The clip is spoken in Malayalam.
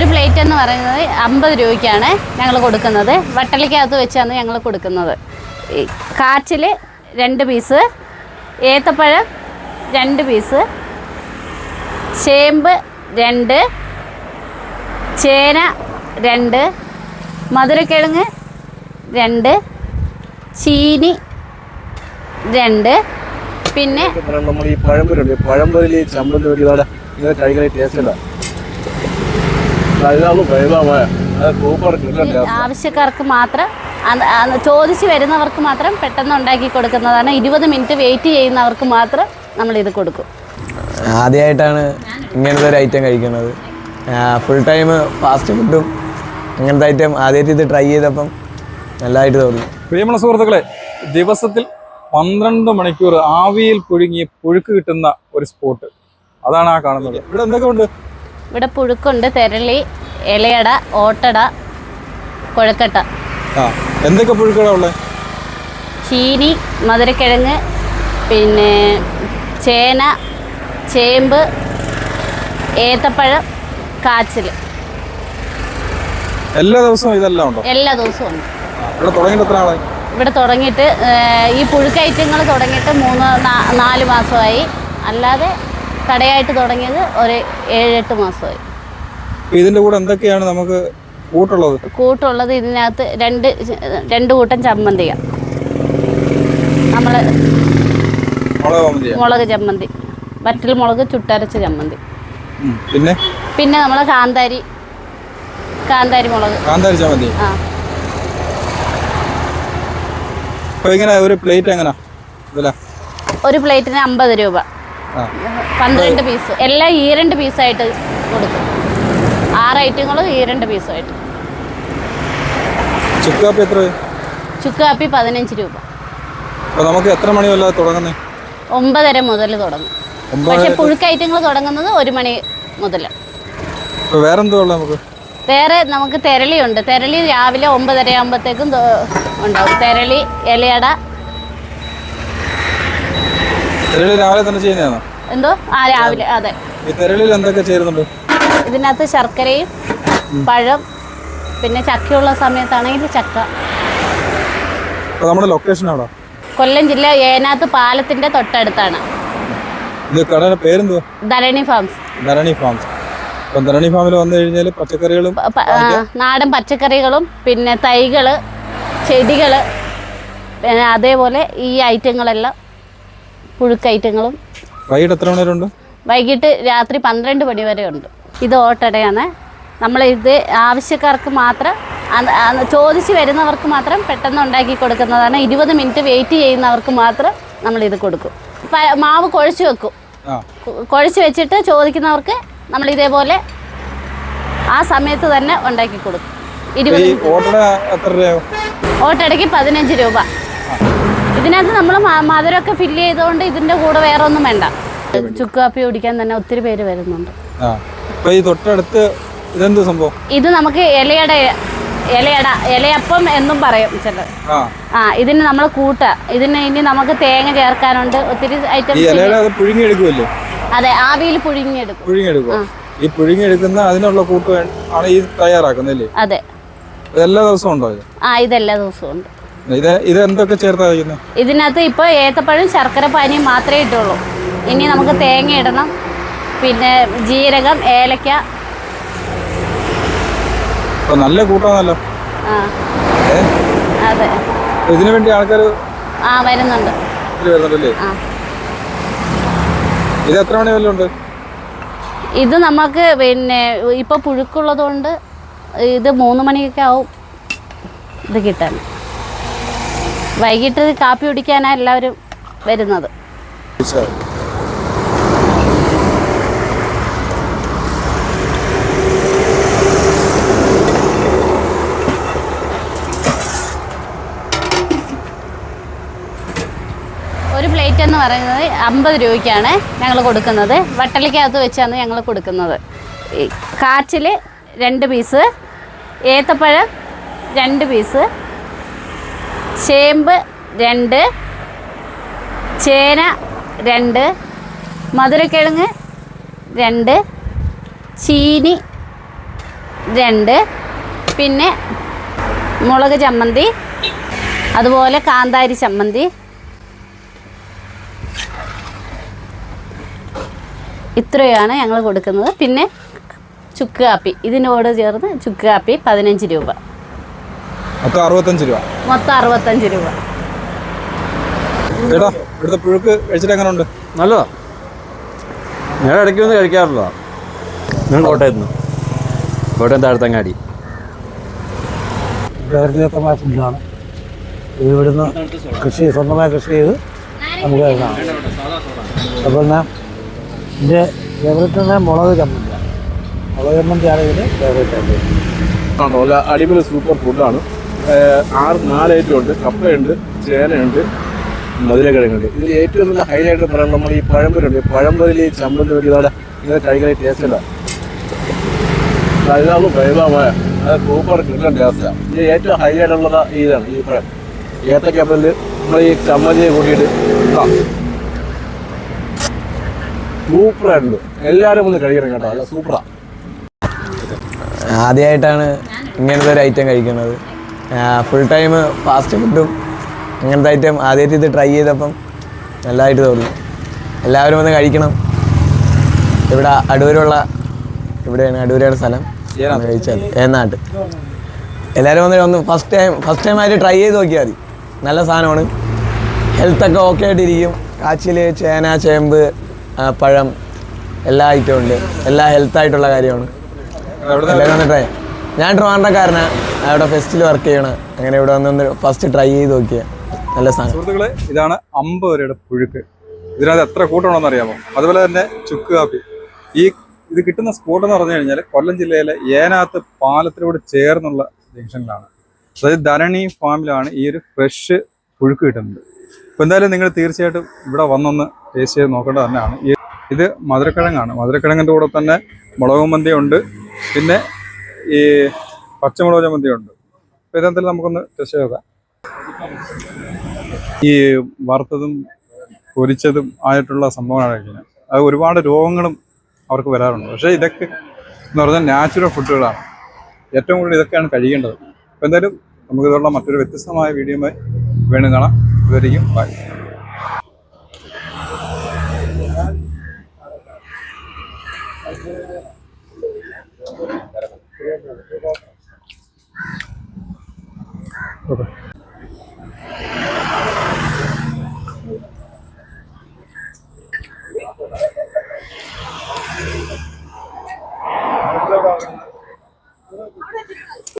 ഒരു പ്ലേറ്റ് എന്ന് പറയുന്നത് അമ്പത് രൂപയ്ക്കാണ് ഞങ്ങൾ കൊടുക്കുന്നത്. വട്ടലിക്കകത്ത് വെച്ചാണ് ഞങ്ങൾ കൊടുക്കുന്നത്. ഈ കാച്ചിൽ രണ്ട് പീസ് ഏത്തപ്പഴം രണ്ട് പീസ് ചേമ്പ് രണ്ട് ചേന രണ്ട് മധുരക്കിഴങ്ങ് രണ്ട് ചീനി രണ്ട് പിന്നെ നമ്മൾ പഴംപൊരി പഴംപൊരിയിൽ ഈ ചമ്മന്തി ഒരു ഇതോടെ ഇങ്ങനെ കഴിക്കാൻ ടേസ്റ്റ് ഇല്ല അതാണ് പ്രേതമായ അത് സൂപ്പർ കിട്ടണ്ട ആവശ്യക്കാർക്ക് മാത്രം അത് വരുന്നവർക്ക് മാത്രം പെട്ടെന്ന് ഉണ്ടാക്കി കൊടുക്കുന്നതാണ്. ഇരുപത് മിനിറ്റ് വെയിറ്റ് ചെയ്യുന്നവർക്ക് മാത്രം നമ്മൾ ഇത് കൊടുക്കും. ആദ്യമായിട്ടാണ് ഇങ്ങനത്തെ ഒരു ഐറ്റം കഴിക്കുന്നത്. ഫുൾ ടൈം ഫാസ്റ്റ് ഫുഡും അങ്ങനത്തെ ഐറ്റം ആദ്യമായിട്ട് ഇത് ട്രൈ ചെയ്തപ്പം നല്ലതായിട്ട് തോന്നി. പ്രിയമുള്ള സുഹൃത്തുക്കളെ ദിവസത്തിൽ പന്ത്രണ്ട് മണിക്കൂർ ആവിയിൽ പുഴുങ്ങി പുഴുക്ക് കിട്ടുന്ന ഒരു സ്പോട്ട് അതാണ് ആ കാണുന്നത്. ഇവിടെ എന്തൊക്കെ ഉണ്ട്? ഇവിടെ പുഴുക്കുണ്ട് തെരളി ഇലയട ഓട്ടട കൊഴക്കട്ട. ആ എന്തൊക്കെ പുഴുക്കുകളാണ് ഉള്ളത് ചീനി മധുരക്കിഴങ്ങ് പിന്നെ ചേന ചേമ്പ് ഏത്തപ്പഴം കാച്ചിൽ. എല്ലാ ദിവസവും ഇതെല്ലാം ഉണ്ടോ? എല്ലാ ദിവസവും ഉണ്ട്. ഇവിടെ തുടങ്ങിയിട്ട് എത്ര നാളായി? ഇവിടെ തുടങ്ങിയിട്ട് ഈ പുഴുക്കയറ്റങ്ങൾ തുടങ്ങിയിട്ട് മൂന്ന് നാല് മാസമായി. അല്ലാതെ കടയായിട്ട് തുടങ്ങിയത് ഒരു ഏഴെട്ട് മാസമായി. ഇതിന്റെ കൂടെ എന്തൊക്കെയാണ് നമുക്ക് കൂട്ടുള്ളത്? കൂട്ടുള്ളത് ഇതിനകത്ത് രണ്ട് രണ്ട് കൂട്ടം ചമ്മന്തിക നമ്മൾ മുളക് ചമ്മന്തി. വറ്റൽ മുളക് ചുട്ടരച്ച ചമ്മന്തി. പിന്നെ? പിന്നെ നമ്മൾ കാന്താരി കാന്താരി മുളക്. കാന്താരി ചമ്മന്തി. ആ. ഇങ്ങനെ ഒരു പ്ലേറ്റ് എങ്ങനെ? ഒരു പ്ലേറ്റിന് അമ്പത് രൂപ. പന്ത്രണ്ട് പീസ്. എല്ലാം ഈ രണ്ട് പീസായിട്ട് കൊടുക്കും. ആറ് ഐറ്റങ്ങളും ഈ രണ്ട് പീസുമായിട്ട്. ചുക്കാപ്പി എത്ര? ചുക്ക് കാപ്പി പതിനഞ്ച് രൂപ. നമുക്ക് എത്ര മണി വല്ല തുടങ്ങുന്നത് ഒമ്പതര മുതൽ തുടങ്ങും. പക്ഷെ പുഴുക്ക് ഐറ്റങ്ങൾ തുടങ്ങുന്നത് ഒരു മണി മുതൽ. വേറെ നമുക്ക്? വേറെ നമുക്ക് തെരളിയുണ്ട് തെരളി രാവിലെ ഒമ്പതര ആകുമ്പോഴത്തേക്കും ഉണ്ടാവും. തെരളി ഇലയട രാവിലെ തന്നെ ചെയ്യുന്നതാണോ? എന്തോ? ആ രാവിലെ. അതെ. ഈ തെരളിയിൽ എന്തൊക്കെ ചേരുന്നുണ്ട്? ഇതിനകത്ത് ശർക്കരയും പഴം പിന്നെ ചക്കയുള്ള സമയത്താണെങ്കിൽ ചക്ക. നമ്മുടെ ലൊക്കേഷൻ എവിടെ? കൊല്ലം ജില്ല ഏനാത്ത് പാലത്തിന്റെ തൊട്ടടുത്താണ്. ഇത് കടയുടെ പേരെന്തുവാ ധരണി ഫാംസ്. ധരണി ഫാംസ്. അപ്പം ധരണി ഫാമിൽ വന്നു കഴിഞ്ഞാൽ പച്ചക്കറികളും പ- പ- ആ, നാടൻ പച്ചക്കറികളും പിന്നെ തൈകൾ ചെടികൾ പിന്നെ അതേപോലെ ഈ ഐറ്റങ്ങളെല്ലാം പുഴുക്ക് ഐറ്റങ്ങളും. വൈകിട്ട് എത്ര മണി വരെ ഉണ്ട്? വൈകിട്ട് രാത്രി പന്ത്രണ്ട് മണി വരെ ഉണ്ട്. ഇത് ഓട്ടടയാണ്. നമ്മൾ ഇത് ആവശ്യക്കാർക്ക് മാത്രം ചോദിച്ച് വരുന്നവർക്ക് മാത്രം പെട്ടെന്ന് ഉണ്ടാക്കി കൊടുക്കുന്നതാണ്. ഇരുപത് മിനിറ്റ് വെയിറ്റ് ചെയ്യുന്നവർക്ക് മാത്രം നമ്മൾ ഇത് കൊടുക്കും. മാവ് കുഴച്ച് വെക്കും. കുഴച്ച് വെച്ചിട്ട് ചോദിക്കുന്നവർക്ക് നമ്മൾ ഇതേപോലെ ആ സമയത്ത് തന്നെ ഉണ്ടാക്കി കൊടുക്കും. ഇരുപത് ഓട്ടടയ്ക്ക് പതിനഞ്ച് രൂപ. ഇതിനകത്ത് നമ്മൾ മധുരമൊക്കെ ഫില്ല് ചെയ്തുകൊണ്ട് ഇതിന്റെ കൂടെ വേറെ ഒന്നും വേണ്ട ചുക്ക് കാപ്പി കുടിക്കാൻ തന്നെ ഒത്തിരി പേര് വരുന്നുണ്ട്. ആ ഈ തൊട്ടടുത്ത് ഇതെന്ത് സംഭവം? ഇത് നമുക്ക് ഇലയട ഇലയട ഇലയപ്പം എന്നും പറയും ചില ആ. ഇതിന് നമ്മൾ കൂട്ട. ഇതിന് ഇനി നമുക്ക് തേങ്ങ ചേർക്കാനുണ്ട്. ഒത്തിരി ഐറ്റം ഐറ്റംസ് ഇലയുടെ അത് ആവിയിൽ പുഴുങ്ങിയെടുക്കും. പുഴുങ്ങിയെടുക്കും ഈ പുഴുങ്ങിയെടുക്കുന്ന അതിനുള്ള കൂട്ട് ആണ് ഈ തയ്യാറാക്കുന്നല്ലേ അതെ. എല്ലാ ദിവസവും ഉണ്ടോ ആ ഇതെല്ലാ ദിവസവും ഉണ്ട്. ഇത് ഇത് എന്തൊക്കെ ചേർത്താ ഇതിനകത്ത് ഇപ്പൊ ഏത്തപ്പഴം ശർക്കര പാനിയും മാത്രമേ ഇട്ടുള്ളൂ. ഇനി നമുക്ക് തേങ്ങ ഇടണം. പിന്നെ ജീരകം ഏലക്ക. നല്ല കൂട്ടാണല്ലോ. അതെ. ഇതിനു വേണ്ടി ആൾക്കാർ ആ വരുന്നുണ്ട്. വരുന്നുണ്ടല്ലേ? ഇത് എത്ര മണി വല്ലതും ഉണ്ട്? ഇത് നമുക്ക് പിന്നെ ഇപ്പൊ പുഴുക്കുള്ളത് കൊണ്ട് ഇത് മൂന്ന് മണിയൊക്കെ ആവും ഇത് കിട്ടാൻ. വൈകിട്ട് കാപ്പി കുടിക്കാനാണ് എല്ലാവരും വരുന്നത് ഒരു പ്ലേറ്റ് എന്ന് പറയുന്നത് അമ്പത് രൂപയ്ക്കാണ് ഞങ്ങൾ കൊടുക്കുന്നത്. വട്ടലിക്കകത്ത് വെച്ചാണ് ഞങ്ങൾ കൊടുക്കുന്നത്. കാച്ചിൽ രണ്ട് പീസ് ഏത്തപ്പഴം രണ്ട് പീസ് ചേമ്പ് രണ്ട് ചേന രണ്ട് മധുരക്കിഴങ്ങ് രണ്ട് ചീനി രണ്ട് പിന്നെ മുളക് ചമ്മന്തി അതുപോലെ കാന്താരി ചമ്മന്തി ഇത്രയാണ് ഞങ്ങൾ കൊടുക്കുന്നത്. പിന്നെ ചുക്ക് കാപ്പി. ഇതിനോട് ചേർന്ന് ചുക്ക് കാപ്പി പതിനഞ്ച് രൂപ. മൊത്തം അറുപത്തഞ്ച് രൂപ. മൊത്തം അറുപത്തഞ്ച് രൂപ. ചേട്ടാ ഇവിടുത്തെ പുഴുക്ക് കഴിച്ചിട്ട് എങ്ങനെ ഉണ്ട് നല്ലതാ. ഞാൻ ഇടയ്ക്ക് വന്ന് കഴിക്കാറുള്ളതാ ഞാൻ കോട്ടയത്ത് നിന്ന് കോട്ടയം താഴത്തങ്ങാടി പ്രകൃതിദത്തമായ ഫുഡാണ് ഇത് ഇവിടുന്ന് കൃഷി സ്വന്തമായി കൃഷി ചെയ്ത് നമുക്ക് കഴിക്കാം അതുപോലെ എന്റെ ഫേവറേറ്റ് മുളക് ചമ്മന്തിയാണ് മുളക് ചമ്മന്തിയാണ് ഇതിന്റെ അടിപൊളി സൂപ്പർ ഫുഡാണ് ആറ് നാല് ഐറ്റം ഉണ്ട്. കപ്പയുണ്ട് ചേനയുണ്ട് മധുരക്കിഴങ്ങുണ്ട്. ഇതിൽ ഏറ്റവും നല്ല ഹൈലൈറ്റ് പറയുന്നത് നമ്മൾ ഈ പഴംപൊരുണ്ട് പഴംപൊരിൽ ഈ ചമ്മന്തി വെക്കുന്നതാണ് ഇങ്ങനെ കഴിക്കാൻ ടേസ്റ്റ് ഇല്ല. നല്ല വൈഭവമായ അത് സൂപ്പർ കിട്ടുന്ന ടേസ്റ്റാണ് ഇത് ഏറ്റവും ഹൈലൈറ്റ് ഉള്ളത് ഇതാണ് ഈ പഴം. ഏത്തക്കപ്പലിൽ നമ്മൾ ഈ ചമ്മന്തിയെ കൂട്ടിയിട്ട് സൂപ്പറായിട്ടുണ്ട് എല്ലാവരും ഒന്ന് കഴിക്കണം കേട്ടോ. അല്ല സൂപ്പറാ. ആദ്യമായിട്ടാണ് ഇങ്ങനത്തെ ഒരു ഐറ്റം കഴിക്കുന്നത്. ഫുൾ ടൈം ഫാസ്റ്റ് ഫുഡും അങ്ങനത്തെ ഐറ്റം ആദ്യമായിട്ട് ഇത് ട്രൈ ചെയ്തപ്പം നല്ലതായിട്ട് തോന്നി. എല്ലാവരും ഒന്ന് കഴിക്കണം. ഇവിടെ അടൂരുള്ള ഇവിടെയാണ് അടൂരാണ് സ്ഥലം. കഴിച്ചത് കഴിച്ചാൽ ഏനാട്ട് എല്ലാവരും വന്ന് ഒന്ന് ഫസ്റ്റ് ടൈം ഫസ്റ്റ് ടൈം ആയിട്ട് ട്രൈ ചെയ്ത് നോക്കിയാൽ മതി. നല്ല സാധനമാണ്. ഹെൽത്തൊക്കെ ഓക്കെ ആയിട്ടിരിക്കും. കാച്ചിൽ ചേന ചേമ്പ് പഴം എല്ലാ ഐറ്റവും ഉണ്ട്. എല്ലാ ഹെൽത്തായിട്ടുള്ള കാര്യമാണ്. എല്ലാവരും ഒന്ന് ട്രൈ ഞാൻ ട്രിവാൻഡ്രക്കാരനാണ് അവിടെ ഫെസ്റ്റിൽ വർക്ക് ചെയ്യണം. അങ്ങനെ ഇവിടെ വന്ന് ഫസ്റ്റ് ട്രൈ ചെയ്ത് നോക്കിയ. നല്ല സാധനം സുഹൃത്തുക്കളെ ഇതാണ് അമ്പത് രൂപയുടെ പുഴുക്ക്. ഇതിനകത്ത് എത്ര കൂട്ടണമെന്ന് അറിയാമോ? അതുപോലെ തന്നെ ചുക്ക് കാപ്പി. ഈ ഇത് കിട്ടുന്ന സ്പോട്ട് എന്ന് പറഞ്ഞു കഴിഞ്ഞാൽ കൊല്ലം ജില്ലയിലെ ഏനാത്ത് പാലത്തിനോട് ചേർന്നുള്ള ജംഗ്ഷനിലാണ്. അതായത് ധരണി ഫാമിലാണ് ഈ ഒരു ഫ്രഷ് പുഴുക്ക് കിട്ടുന്നത്. അപ്പോൾ എന്തായാലും നിങ്ങൾ തീർച്ചയായിട്ടും ഇവിടെ വന്നൊന്ന് ടേസ്റ്റ് ചെയ്ത് നോക്കേണ്ടത് തന്നെയാണ്. ഇത് മധുരക്കിഴങ്ങാണ്. മധുരക്കിഴങ്ങിന്റെ കൂടെ തന്നെ മുളക് മന്തി ഉണ്ട്. പിന്നെ ഈ പച്ചമുളക് ചമ്മന്തി ഉണ്ട്. അപ്പോൾ ഇതെന്തായാലും നമുക്കൊന്ന് ടേസ്റ്റ് ചെയ്ത് നോക്കാം. ഈ വറുത്തതും പൊരിച്ചതും ആയിട്ടുള്ള സംഭവമാണ് കഴിക്കുന്നത് അത് ഒരുപാട് രോഗങ്ങളും അവർക്ക് വരാറുണ്ട്. പക്ഷേ ഇതൊക്കെ എന്ന് പറഞ്ഞാൽ നാച്ചുറൽ ഫുഡുകളാണ് ഏറ്റവും കൂടുതൽ ഇതൊക്കെയാണ് കഴിക്കേണ്ടത്. അപ്പോൾ എന്തായാലും നമുക്കിതുള്ള മറ്റൊരു വ്യത്യസ്തമായ വീഡിയോ വീണ്ടും കാണാം. ഇതുവരെയും ബൈ ഓക്കെ